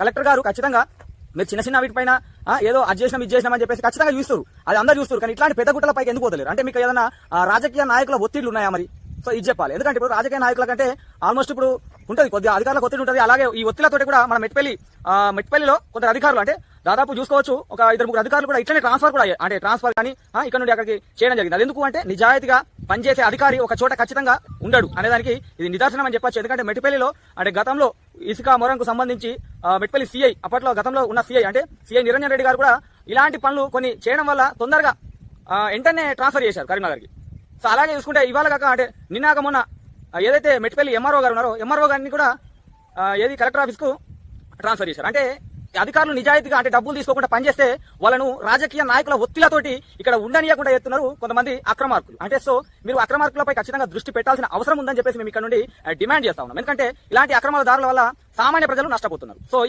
Collector గారు ఖచ్చితంగా మీరు చిన్న చిన్న వీటిపైన ఏదో అది చేసినాం ఇది చేసినాం అని చెప్పేసి ఖచ్చితంగా చూస్తారు. అది అందరూ చూస్తారు. కానీ ఇట్లాంటి పెద్ద గుట్టల పైకి ఎందుకు పోతలేరు? అంటే మీకు ఏదైనా రాజకీయ నాయకుల ఒత్తిళ్ళు ఉన్నాయా మరి? సో ఇది చెప్పాలి. ఎందుకంటే ఇప్పుడు రాజకీయ నాయకుల కంటే ఆల్మోస్ట్ ఇప్పుడు ఉంటుంది కొద్దిగా అధికారులకు ఒత్తిడి ఉంటుంది. అలాగే ఈ ఒత్తిళ్ళతోటి కూడా మన మెట్పల్లి మెట్పల్లిలో కొంత అధికారులు అంటే దాదాపు చూసుకోవచ్చు ఒక ఇద్దరు ముగ్గురు అధికారులు కూడా ఇట్లనే ట్రాన్స్ఫర్ కూడా అయ్యాయి అంటే ట్రాన్స్ఫర్ కానీ ఇక్కడ నుండి అక్కడికి చేయడం జరిగింది. అది ఎందుకు అంటే నిజాయితీగా పనిచేసే అధికారి ఒక చోట ఖచ్చితంగా ఉండడు అనేదానికి ఇది నిదర్శనం అని చెప్పొచ్చు. ఎందుకంటే మెట్పల్లిలో అంటే గతంలో ఇసుక మొరంకు సంబంధించి మెట్పల్లి సిఐ అప్పట్లో గతంలో ఉన్న సిఐ అంటే సిఐ నిరంజన్ రెడ్డి గారు కూడా ఇలాంటి పనులు కొన్ని చేయడం వల్ల తొందరగా వెంటనే ట్రాన్స్ఫర్ చేశారు కరీంనగర్కి సో అలాగే చూసుకుంటే ఇవాళ కాక అంటే నిన్నాక మొన్న ఏదైతే మెట్పల్లి ఎంఆర్ఓ గారు ఉన్నారో ఎంఆర్ఓ గారిని కూడా ఏది కలెక్టర్ ఆఫీస్కు ట్రాన్స్ఫర్ చేశారు. అంటే అధికారులు నిజాయితీగా అంటే డబ్బులు తీసుకోకుండా పనిచేస్తే వాళ్ళను రాజకీయ నాయకుల ఒత్తిలతోటి ఇక్కడ ఉండనీయకుండా చేస్తున్నారు కొంతమంది అక్రమార్కులు. అంటే సో మీరు అక్రమార్కులపై ఖచ్చితంగా దృష్టి పెట్టాల్సిన అవసరం ఉందని చెప్పేసి మేము ఇక్కడ నుండి డిమాండ్ చేస్తా ఉన్నాం. ఎందుకంటే ఇలాంటి అక్రమాల దారుల వల్ల సామాన్య ప్రజలు నష్టపోతున్నారు. సో